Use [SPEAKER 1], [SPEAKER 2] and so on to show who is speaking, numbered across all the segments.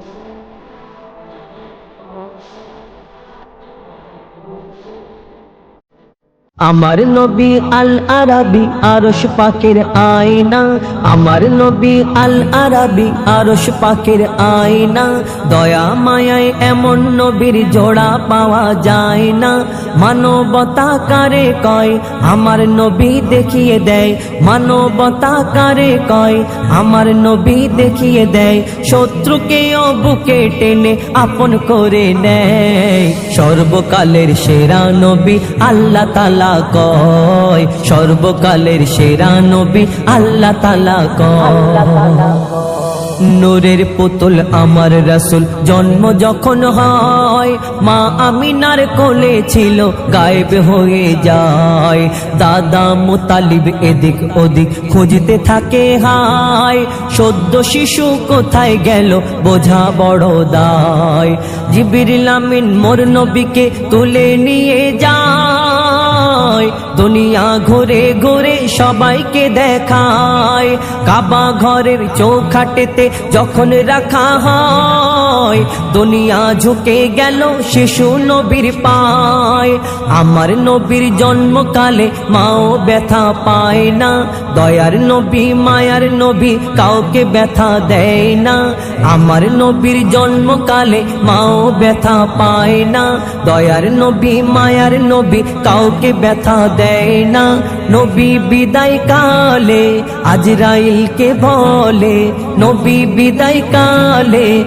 [SPEAKER 1] うん。আমার নবী আল আরাবি আরশ পাকের আয়না। আমার নবী আল আরাবি আরশ পাকের আয়না। দয়া মায়ায় এমন নবীর জোড়া পাওয়া যায় না। মানবতা কারে কয়? আমার নবী দেখিয়ে দেয়। মানবতা কারে কয়? আমার নবী দেখিয়ে দেয়। শত্রুকেও বুকে টেনে আপন করে নেয়। সর্বকালের সেরা নবী আল্লাহ তালা কয়, সর্বকালের সেরা নবী আল্লাহ তালা কয়। নূরের পুতুল আমার রাসুল জন্ম যখন হয়, মা আমিনার কোলে ছিল, গায়েব হয়ে যায়। দাদা মোতালিব এদিক ওদিক খুঁজতে থাকে, হায়। সদ্য শিশু কোথায় গেল বোঝা বড় দায়। জিবিরিল আমিন মোর নবীকে তুলে নিয়ে যায়। দুনিয়া ঘুরে ঘুরে সবাইকে দেখায়। কাবা ঘরের চৌখাটেতে যখন রাখা হয় দুনিয়া ঝুঁকে গেল শিশু নবীর পায়। আমার নবীর জন্মকালে মাও ব্যথা পায় না। দয়ার নবী, মায়ার নবী কাউকে ব্যথা দেয় না। আমার নবীর জন্মকালে মাও ব্যথা পায় না। দয়ার নবী, মায়ার নবী কাউকে ব্যথা দেয় না। নবী বিদায় কালে আজরাইলকে বলে, নবী বিদায় কালে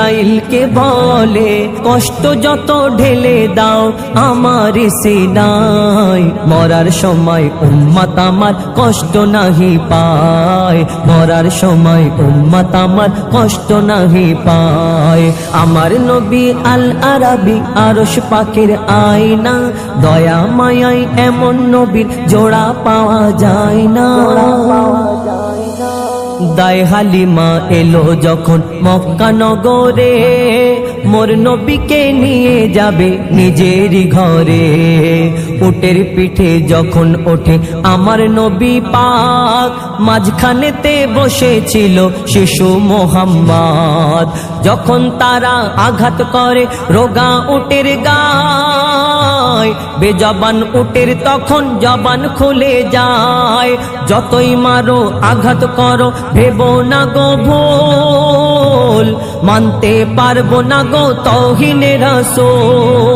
[SPEAKER 1] আজরাইলকে বলে, কষ্ট যত ঢেলে দাও আমার সিনাই। মরার সময় উম্মত আমার কষ্ট নাহি পায়। মরার সময় উম্মত আমার কষ্ট নাহি পায়। আমার নবী আল আরাবি আরশ পাখির আয়না, দয়া মায়াই এমন নবীর জোড়া পাওয়া যায় না পাওয়া যায় না। দায় হালিমা এলো যখন মক্কা নগরে। মোর নবীকে নিয়ে যাবে নিজেরই ঘরে। উটের পিঠে যখন ওঠে আমার নবী পাক, মাঝখানেতে বসেছিল শিশু মোহাম্মদ। যখন তারা আঘাত করে, রোগা উটের গায় বেজবান উটের তখন জবান খুলে যায়। যতই মারো, আঘাত করো, ভেবো না গো ভোল। মানতে পারব না গো তহিনের রাসোল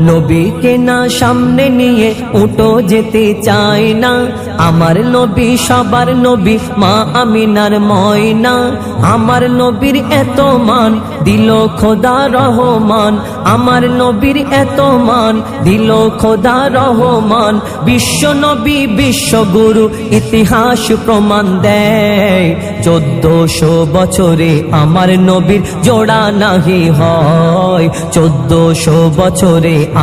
[SPEAKER 1] নবীকে না সামনে নিয়ে উঠো যেতে চায় না। আমার নবী সবার নবী, মা আমিনার ময়না। আমার নবীর এত মান, দিল খোদা রহমান। আমার নবীর এত মান, দিল খোদা রহমান। বিশ্ব নবী বিশ্বগুরু ইতিহাস প্রমাণ দেয়। চোদ্দশো বছরে আমার নবীর জোড়া নাহি হয়। চোদ্দশো বছরে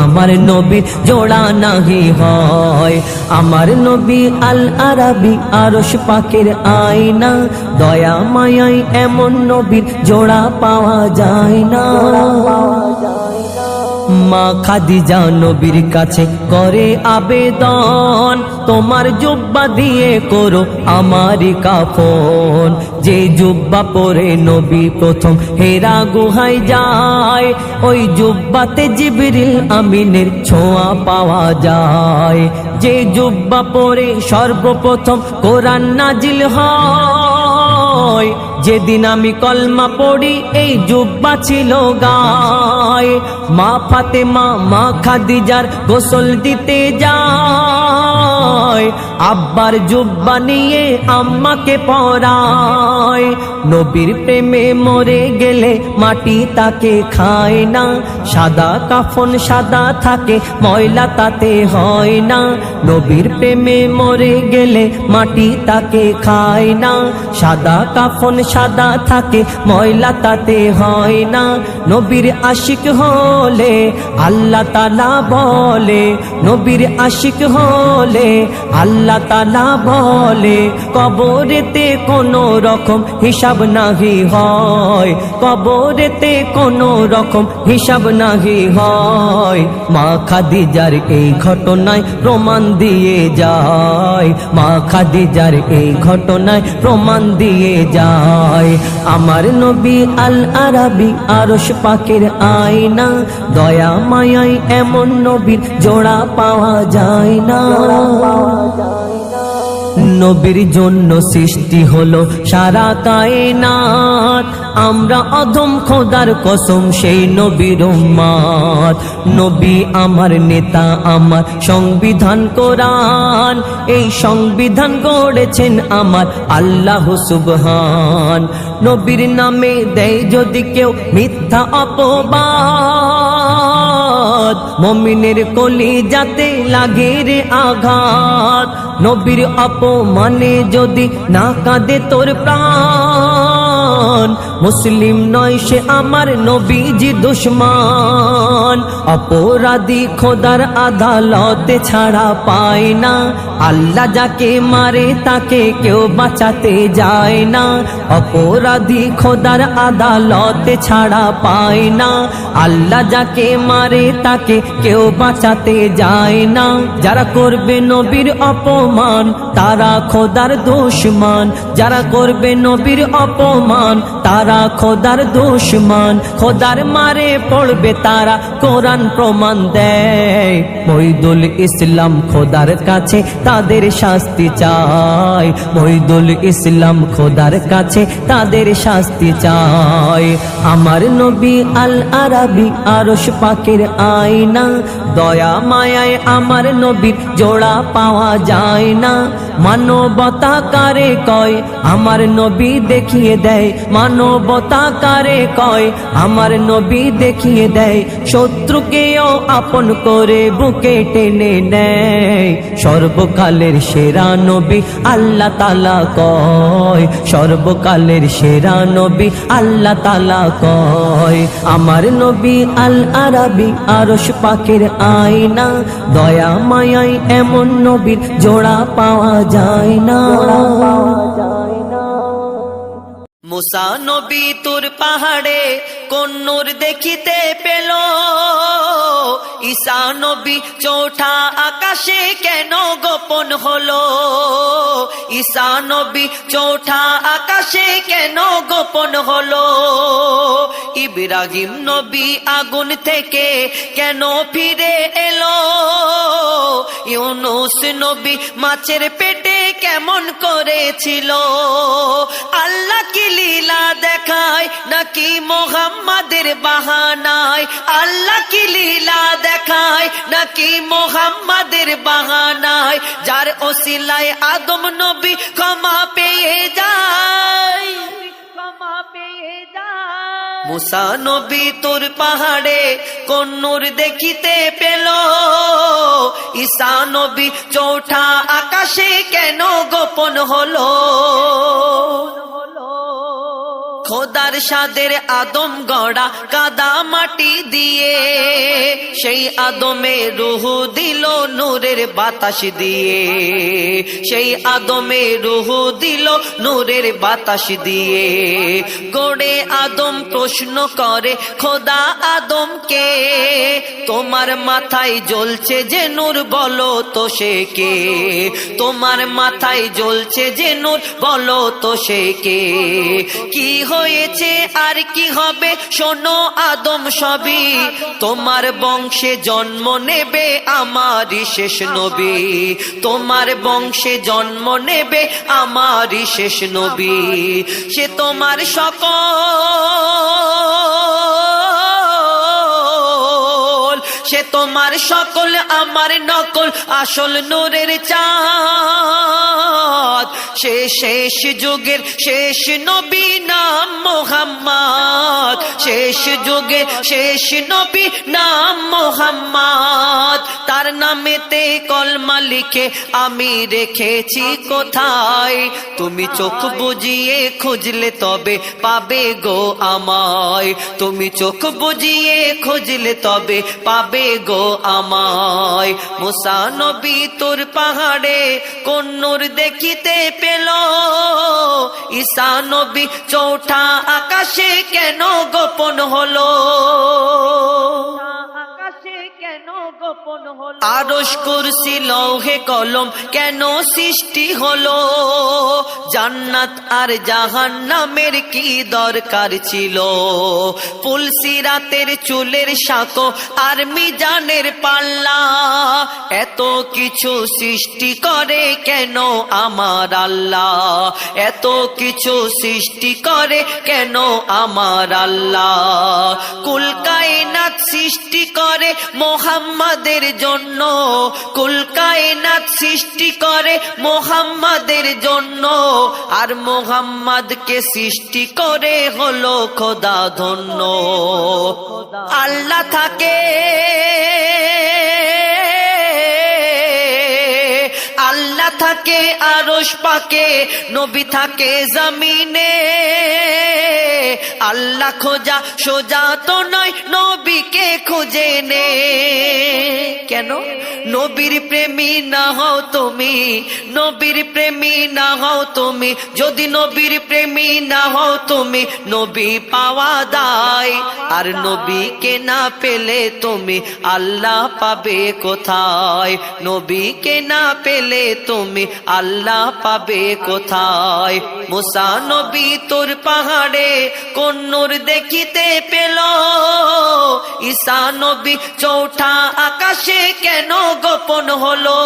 [SPEAKER 1] আমার নবীর জোড়া নাহি হয়। আমার নবী আল আরাবি আরস পাকের আয়না, দয়া মায়াই এমন নবীর জোড়া পাওয়া যায় না। মা খাদিজা নবীর কাছে করে আবেদন, তোমার জুব্বা দিয়ে করো আমারই কাফন। যে জুব্বা পরে নবী প্রথম হেরা গুহায় যায়, ওই জুব্বাতে জিবরিল আমিনের ছোঁয়া পাওয়া যায়। যে জুব্বা পরে সর্বপ্রথম কোরআন নাজিল হয় যেদিন আমি কলমা পড়ি, এই জুব্বা ছিল গায়। মা ফাতেমা, মা খাদিজার গোসল দিতে যায়। আব্বার জুব্বা নিয়ে আম্মাকে পরায় নবীর প্রেমে মরে গেলে মাটি তাকে খায় না। সাদা কাফন সাদা থাকে, ময়লা তাতে হয় না। নবীর প্রেমে মরে গেলে মাটি তাকে খায় না। সাদা কাফন সাদা থাকে, ময়লা তাতে হয় না। নবীর আশিক হলে আল্লাহ তালা বলে, নবীর আশিক হলে আল্লাহ তালা বলে, কবরেতে কোনো রকম হিসাব নাহি হয়। কবরেতে কোনো রকম হিসাব নাহি হয়। মা খাদিজার এই ঘটনায় প্রমাণ দিয়ে যায়। মা খাদিজার এই ঘটনায় প্রমাণ দিয়ে যায়। আমার নবী আল আরাবি আরশ পাকের আয়না, দয়া মায়াই এমন নবীর জোড়া পাওয়া যায় না। নবীর জন্য সৃষ্টি হলো সারা কায়নাত। আমরা অধম খোদার কসম সেই নবীর উম্মাত নবী আমার নেতা, আমার সংবিধান কোরআন। এই সংবিধান গড়েছেন আমার আল্লাহ সুবহান। নবীর নামে দেয় যদি কেউ মিথ্যা অপবাদ। মমিনের কলি যাতে লাগে রে আঘাত। নবীর অপমানে যদি না কাঁদে তোর প্রাণ মুসলিম নয় সে আমার নবীজি দুশ্মন। অপরাধী খোদার আদালতে ছাড়া পায় না। আল্লাহ যাকে মারে তাকে কেউ বাঁচাতে যায় না। অপরাধী খোদার আদালতে ছাড়া পায় না। আল্লাহ যাকে মারে তাকে কেউ বাঁচাতে যায় না। যারা করবে নবীর অপমান, তারা খোদার দুশ্মন। যারা করবে নবীর অপমান তারা খোদার দুশ্মন, খোদার মারে পড়বে তারা, কোরআন প্রমাণ দেয়। মহিদুল ইসলাম খোদার কাছে তাদের শাস্তি চায়। মহিদুল ইসলাম খোদার কাছে তাদের শাস্তি চায়। আমার নবী আল আরাবি আরশ পাকের আয়না, দয়া মায়ায় আমার নবীর জোড়া পাওয়া যায় না। মানবতা কারে কয়, আমার নবী দেখিয়ে দেয় মানবতা কারে কয়, আমার নবী দেখিয়ে দেয়, শত্রুকেও আপন করে বুকে টেনে নেয়। সর্বকালের সেরা নবী আল্লাহ তালা কয়, সর্বকালের সেরা নবী আল্লাহ তালা কয়, আমার নবী আল আরাবি আরশ পাকের আয়না, দয়া মায়াই এমন নবীর জোড়া পাওয়া যায় না। মুসা নবী তোর পাহাড়ে কন্নুর দেখিতে পেল। ঈসা নবী চৌঠা আকাশে কেন গোপন হলো? ঈসা নবী চৌঠা আকাশে কেন গোপন হলো? ইব্রাহিম নবী আগুন থেকে কেন ফিরে এলো? ইউনুস নবী মাছের পেটে কেমন করেছিল? আল্লাহ কি লীলা দেখায় নাকি মোহাম্মদের বাহানায় আল্লাহ কি লীলা দেখায়? নাকি মোহাম্মদের বাহানায় যার ওসিলায় আদম নবী ক্ষমা পেয়ে যায়? ক্ষমা পেয়ে যায়। মুসা নবী তোর পাহাড়ে কন্নুর দেখিতে পেল। ঈসা নবী চৌঠা আকাশে কেন গোপন হলো? চার সাদের আদম গড়া কাদা মাটি দিয়ে। সেই আদমে রুহু দিল নূরের বাতাস দিয়ে। সেই আদমে রুহু দিল নূরের বাতাস দিয়ে। গড়ে আদম প্রশ্ন করে, খোদা আদমকে, তোমার মাথায় জ্বলছে যে নূর বলো তো সে কে? তোমার মাথায় জ্বলছে যে নূর বলো তো সে কে? কি হয়েছে, আর কি হবে? শোনো আদম সবই। তোমার বংশে জন্ম নেবে আমারই শেষ নবী। তোমার বংশে জন্ম নেবে আমারই শেষ নবী। সে তোমার সকল তোমার সকল, আমার নকল আসল নূরের চাঁদ। সে শেষ যুগের শেষ নবী নাম মোহাম্মদ। শেষ যুগের শেষ নবী নাম মোহাম্মদ। তার নামেতে কলমা লিখে আমি রেখেছি কোথায়? তুমি চোখ বুঝিয়ে খুঁজলে তবে পাবে গো আমায়। তুমি চোখ বুঝিয়ে খুঁজলে তবে পাবে গো আমায়। মুসা নবী তোর পাহাড়ে কন্নুর দেখিতে পেল। ঈসা নবী চৌঠা আকাশে কেন গোপন হলো?
[SPEAKER 2] কেন গোপন হলো?
[SPEAKER 1] আরস কুরসি, লৌহে কলম, কেন সৃষ্টি হলো? জান্নাত আর জাহান্নামের কি দরকার ছিল? পুলসি রাতের চুলের সাঁকো আর মিজানের পাল্লা, এত কিছু সৃষ্টি করে কেন আমার আল্লাহ? এত কিছু সৃষ্টি করে কেন আমার আল্লাহ? কুলকায়নাত সৃষ্টি করে মোহাম্মদের জন্য কুলকায়নাত সৃষ্টি করে মোহাম্মদের জন্য। আর মোহাম্মদকে সৃষ্টি করে হলো খোদা ধন্য আল্লাহ থাকে। আল্লাহ থাকে, আরশ পাকে, নবী থাকে জমিনে। আল্লাহ খোঁজা, সোজা তো নয় নবীকে খুঁজে নে। কেন? নবীর প্রেমী না হও তুমি। নবীর প্রেমী না হও তুমি। যদি নবীর প্রেমী না হও তুমি, নবী পাওয়া দায়। আর নবীকে না পেলে তুমি, আল্লাহ পাবে কোথায়? নবীকে না পেলে তুমি, আল্লাহ পাবে কোথায়? মুসা নবী তোর পাহাড়ে কন্নুর দেখিতে পেল। ঈসা নবী চৌঠা আকাশে কেন গোপন হলো?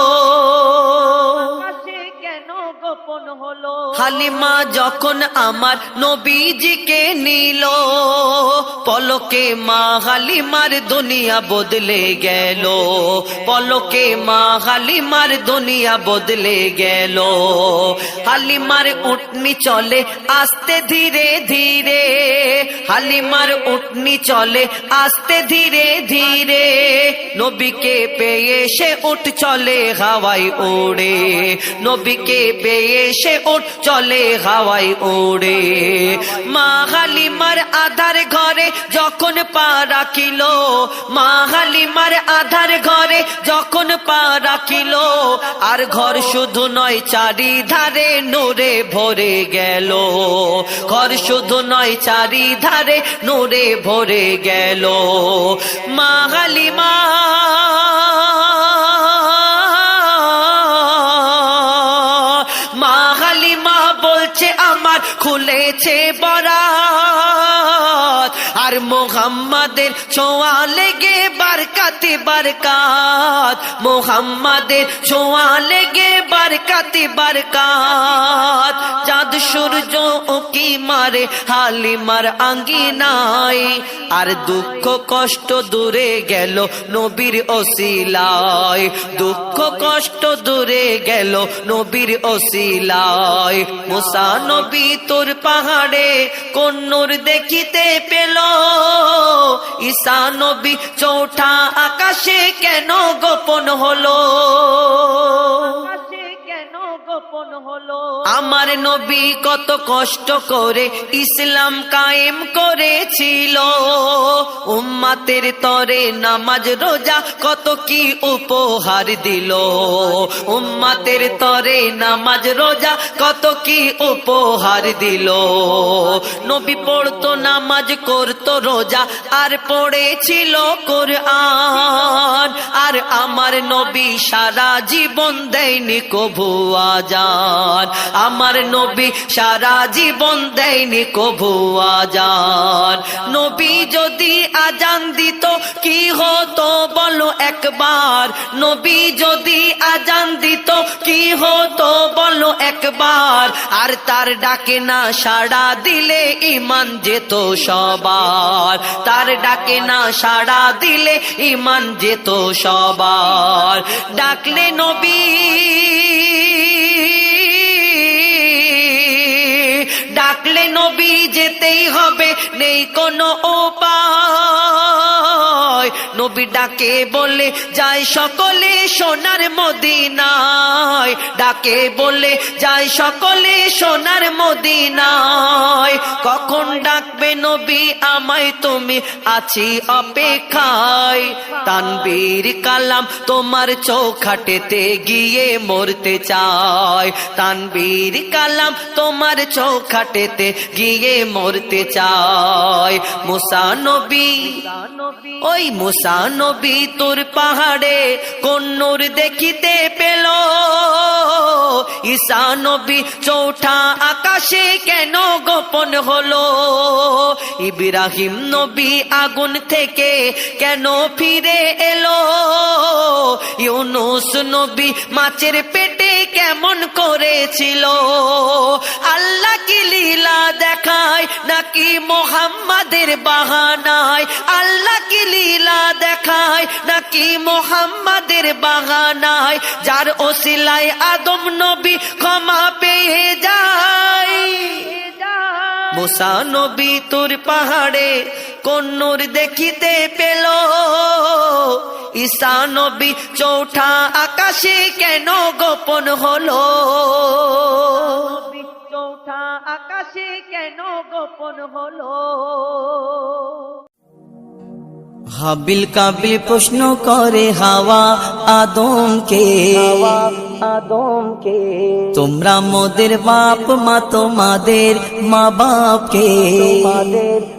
[SPEAKER 2] গোপন হলো।
[SPEAKER 1] হালিমা যখন আমার নবীজিকে নিল, পলকে মা হালিমার দুনিয়া বদলে গেল, পলকে মা হালিমার দুনিয়া বদলে গেল। হালিমার উঠনি চলে আস্তে ধীরে ধীরে, হালিমার উঠনি চলে আস্তে ধীরে ধীরে, নবীকে পেয়ে সে উঠ চলে হাওয়াই ওড়ে, নবীকে পেয়ে সে উঠ চলে হাওয়াই ওড়ে। মা হালিমার আধার ঘরে যখন পা রাখিল, মা হালিমার আধার ঘরে যখন পা রাখিল, আর ঘর শুধু নয়, চারিধারে নোরে ভরে গেল। ঘর শুধু নয়, চারিধারে নোরে ভরে গেল। মা হালিমা আমার খুলেছে বরা মোহাম্মদের ছোঁয়া লেগে বারকাতে বারকাত। মোহাম্মদের ছোঁয়া লেগে বারকাতে বারকাত। চাঁদ সূর্য ওকি মারে, হালিমার আঙ্গিনায়। আর দুঃখ কষ্ট দূরে গেল নবীর ওসিলায় দুঃখ কষ্ট দূরে গেল নবীর ওসিলায় মোসা নবী তোর পাহাড়ে কন্নুর দেখিতে পেল। ঈসা নবী চৌঠা আকাশে কেন গোপন হলো?
[SPEAKER 2] গোপন হলো।
[SPEAKER 3] আমার নবী কত কষ্ট করে ইসলাম কায়েম করেছিল। উম্মাতের তরে নামাজ, রোজা কত কি উপহার দিল। উম্মাতের তরে নামাজ, রোজা কত কি উপহার দিল। নবী পড়তো, নামাজ করতো, রোজা আর পড়েছিল কোরআন। আর আমার নবী সারা জীবন দেয়নি কভু আজান। আমার নবী সারা জীবন দেয়নি কভু আজান। নবী যদি আজান দিত, কি হতো বলো একবার? নবী যদি আজান দিত, কি হতো বলো একবার? আর তার ডাকে না সাড়া দিলে ইমান যেত সবার। তার ডাকে না সাড়া দিলে ইমান যেত সবার। ডাকলে নবী ডাকলে নবী যেতেই হবে নেই কোনো উপায়। নবী ডাকে বলে যায় সকলে সোনার মদিনায়। ডাকে বলে যায় সকলে সোনার মদিনায়। কখন ডাকবে নবী, আমায় তুমি আছি অপেক্ষায়। তানবীর কালাম, তোমার চৌখাটেতে গিয়ে মরতে চায়। তানবীর কালাম, তোমার চৌখাটেতে গিয়ে মরতে চায়। মুসা নবী ওই মুসা নবী তোর পাহাড়ে কোন নূর দেখিতে পেল। ঈসা নবী চৌঠা আকাশে কেন গোপন হলো? ইব্রাহিম নবী আগুন থেকে কেন ফিরে এলো? ইউনুস নবী মাছের পেটে কেমন করেছিল? আল্লাহ কি লীলা দেখায় নাকি মোহাম্মদের বাহানায়? আল্লাহ কি লীলা দেখায়, নাকি মোহাম্মদের বাহানায় যার ওসিলায় আদম নবী ক্ষমা পেয়ে যায়। মোসা নবী তোর পাহাড়ে কন্নুর দেখিতে পেল। ঈসা নবী চৌঠা আকাশে কেন গোপন হলো?
[SPEAKER 2] চৌঠা আকাশে কেন গোপন হলো?
[SPEAKER 3] হাবিল কাবিল প্রশ্ন করে হাওয়া আদমকে। আদমকে। তোমরা মোদের বাপ মা তোমাদের মা বাপকে। তোমাদের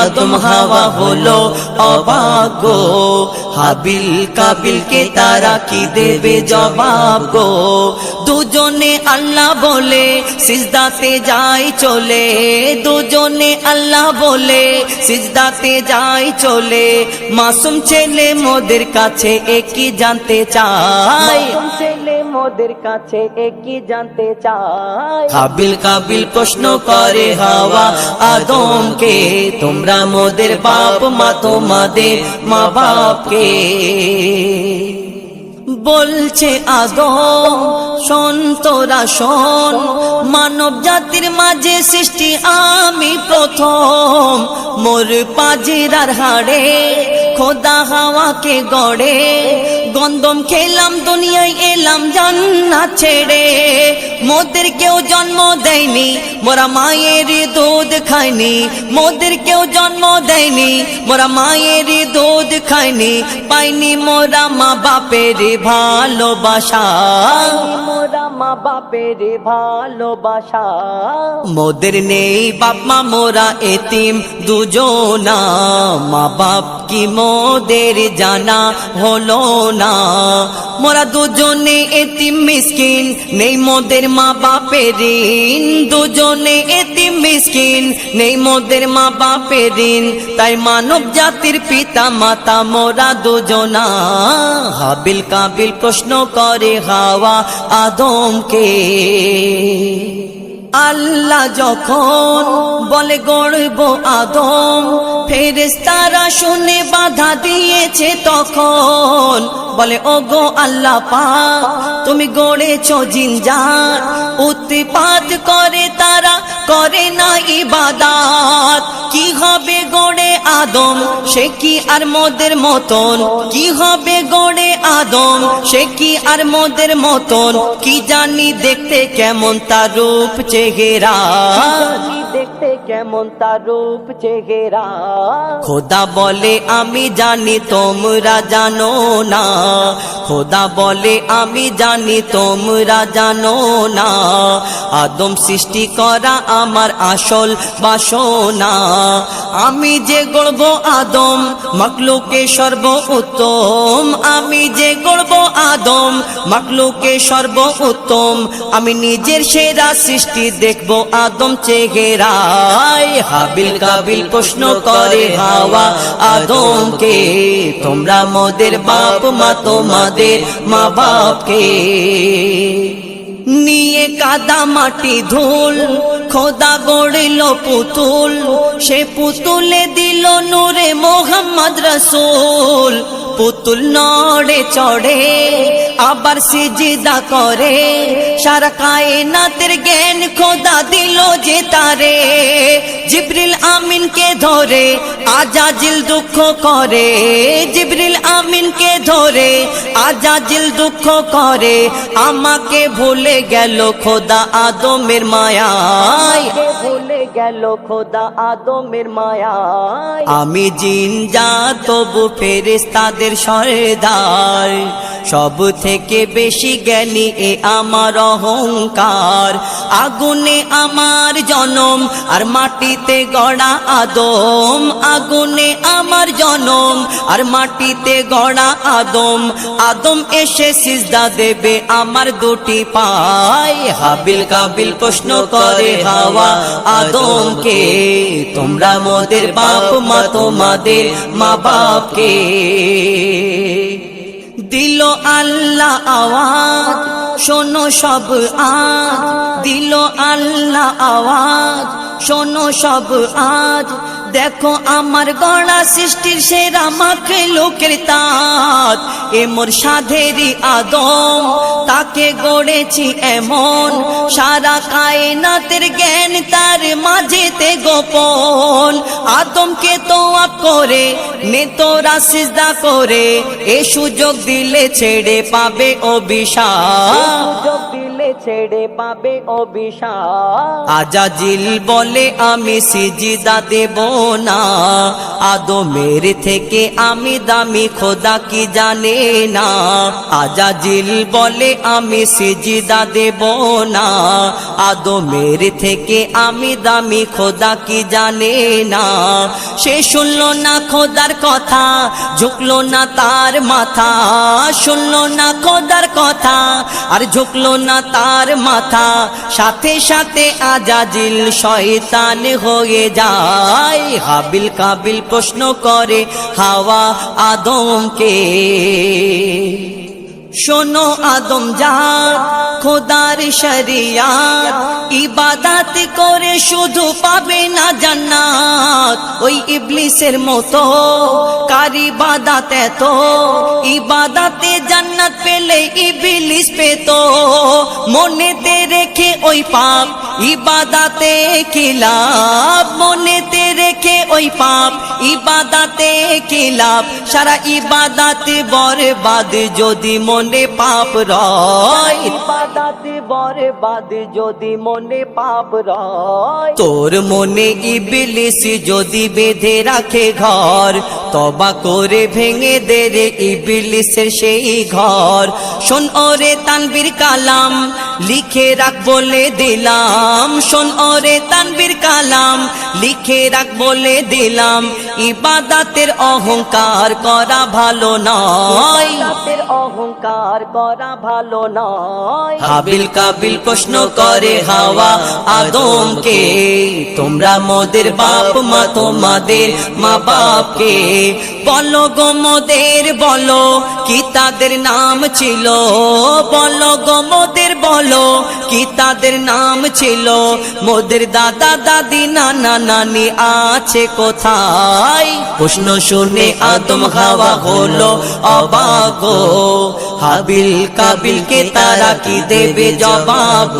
[SPEAKER 3] আদম হাওয়া হলো অবাক গো। হাবিল কাবিলকে তারা কি দেবে জবাব গো? দুজনে আল্লাহ বলে সিজদাতে যাই চলে। দুজনে আল্লাহ বলে সিজদাতে যাই চলে। মাসুম ছেলে মোদের কাছে একই জানতে চাই ছেলে মোদের কাছে একই জানতে চাই? কাবিল কাবিল প্রশ্ন করে হাওয়া, আদমকে, তোমরা মোদের বাপ মা তোমাদের মা বাপকে। বলছে আদম শোন তোরা শোন মানব জাতির মাঝে সৃষ্টি আমি প্রথম। মোর পাজিরার হাড়ে খোদা হাওয়াকে গড়ে। গন্দম খেলাম, দুনিয়ায় এলাম জান্না ছেড়ে। মোদের কেউ জন্ম দেয়নি, মোরা মায়ের দুধ খায়নি মোদের কেউ জন্ম দেয়নি, মোরা মায়ের দুধ খায়নি পাইনি মোরা মা বাপের ভালোবাসা। মোরা মা বাপের ভালোবাসা। মোদের নেই বাপ মা মোরা এতিম দুজনা। মা বাপ কি মোদের জানা হলো না। মোরা দুজনে এতিম মিসকিন নেই মোদের মা বাপের ঋণ। দুজনে এতিম মিসকিন নেই মোদের মা বাপের ঋণ। তাই মানব জাতির পিতা মাতা মোরা দুজনা। হাবিল কাবিল প্রশ্ন করে হাওয়া আদম আদমকে। আল্লাহ যখন বলে গড়ব আদম ফেরেস্তারা শুনে বাধা দিয়েছে তখন। বলে ও গো আল্লাহ পা তুমি গড়েছ জিনজার উৎপাত করে তারা করে না ইবাদাত। কি হবে গড়ে আদম, সে কি আর মোদের মতন? কি হবে গড়ে আদম, সে কি আর মোদের মতন? কি জানি দেখতে কেমন তার রূপ চেহারা দেখতে কেমন তার রূপ চেহারা। খোদা বলে, আমি জানি তোমরা জানো না। খোদা বলে, আমি জানি তোমরা জানো না। আদম সৃষ্টি করা আমার আসল বাসনা। আমি যে গড়ব আদম মকলুকে সর্ব উত্তম আমি যে গড়ব আদম মকলুকে সর্ব উত্তম আমি নিজের সেরা সৃষ্টি দেখব আদম চেহারায় হাবিল কাবিল প্রশ্ন করে হাওয়া, আদমকে, তোমরা মোদের বাপ, মা তোমাদের মা বাপকে। নিয়ে কাদা মাটি ধুল, খোদা গড়িল পুতুল, সে পুতুলে দিল নূরে মোহাম্মদ রসুল। পুতুল নড়ে, চড়ে, আবার সিজিদা করে। সারা কায়নাতের জ্ঞান খোদা দিল যে তারে। জিবরিল আমিনকে ধরে, আজাজিল দুঃখ করে। জিবরিল আমিনকে ধরে, আজাজিল দুঃখ করে। আমাকে ভুলে গেল খোদা আদমের মায়ায়। ভুলে গেল খোদা আদমের মায়ায়। আমি জিন যা তবু ফেরেস্তাদের সরদার। সব থেকে বেশি জ্ঞানী এ আমার অহংকার। আগুনে আমার জনম আর মাটিতে গড়া আদম। আগুনে আমার জনম আর মাটিতে গড়া আদম। আদম এসে সিজদা দেবে আমার দুটি পায়। হাবিল কাবিল প্রশ্ন করে হাওয়া আদমকে, তোমরা মোদের বাপ, মা তোমাদের মা বাপকে দিল আল্লাহ আওয়াজ শোনো সব আজ। দিল আল্লাহ আওয়াজ শোনো সব আজ। দেখো আমার গড়া সৃষ্টির সেরা মাখে লোকের তাঁত। এ মোর সাধেরই আদম, তাকে গড়েছি এমন। সারা কায়নাতের জ্ঞান তার মাঝেতে গোপন। আদমকে তো আপ করে নে নেতরা সিজদা করে, এ সুযোগ দিলে ছেড়ে পাবে অভিশাপ। দিলে ছেড়ে পাবে অভিশাপ। আজাজিল বলে আমি সিজিদা দেব না। আদমের থেকে আমি দামি খোদা কি জানে না। আজাজিল বলে আমি সিজিদা দেব না। আদমের থেকে আমি দামি খোদা কি জানে না। সে শুনলো না খোদার কথা, ঝুঁকলো না তার মাথা। শুনলো না খোদার কথা, আর ঝুঁকলো না তার মাথা সাথে সাথে আজাজিল শয়তান হয়ে যায়। হাবিল কাবিল প্রশ্ন করে হাওয়া আদমকে। শোনো আদম যা খোদার শরিয়াত। ইবাদাত করে শুধু পাবে না জান্নাত। ওই ইবলিসের মতো, কার ইবাদাত এত? ইবাদাতে জান্নাত পেলে ইবলিস পেত। মনেতে রেখে ওই পাপ ইবাদাতে কিলাপ মনেতে রেখে ওই পাপ। ইবাদাতে কিলাপ সারা ইবাদাতে বরবাদ যদি মনে পাপ রয়। ইবাদাতে বরবাদ যদি মনে পাপ রয়। তোর মনে ইবলিস যদি বেঁধে রাখে ঘর তবা করে ভেঙে দে রে ইবলিসের সেই ঘর। শোন ওরে তানবীর কালাম লিখে রাখ বলে দিলাম। শোন ওরে তানবীর কালাম লিখে রাখ বলে দিলাম ইবাদাতের অহংকার করা ভালো নয়। অহংকার করা ভালো নয়। হাবিল কাবিল প্রশ্ন করে হাওয়া আদমকে তোমরা মোদের বাপ মা তোমাদের মা বাপকে। বলো গো মোদের বলো কি তাদের নাম ছিল? বলো গো মোদের বলো কি তাদের নাম ছিল? মোদের দাদা, দাদি, নানা, নানি আছে কোথায়? প্রশ্ন শুনে আদম হাওয়া হলো, অবাক হাবিল কাবিলকে তারা কি দেবে জবাব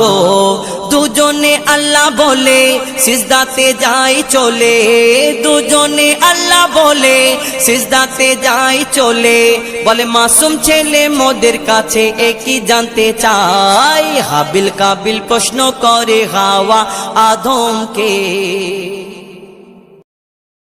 [SPEAKER 3] দুজনে আল্লাহ বলে, সিজদাতে যাই চলে। দুজনে আল্লাহ বলে, সিজদাতে যাই চলে। বলে, মাসুম ছেলে মোদের কাছে একই জানতে চাই? হাবিল কাবিল প্রশ্ন করে হাওয়া আদমকে।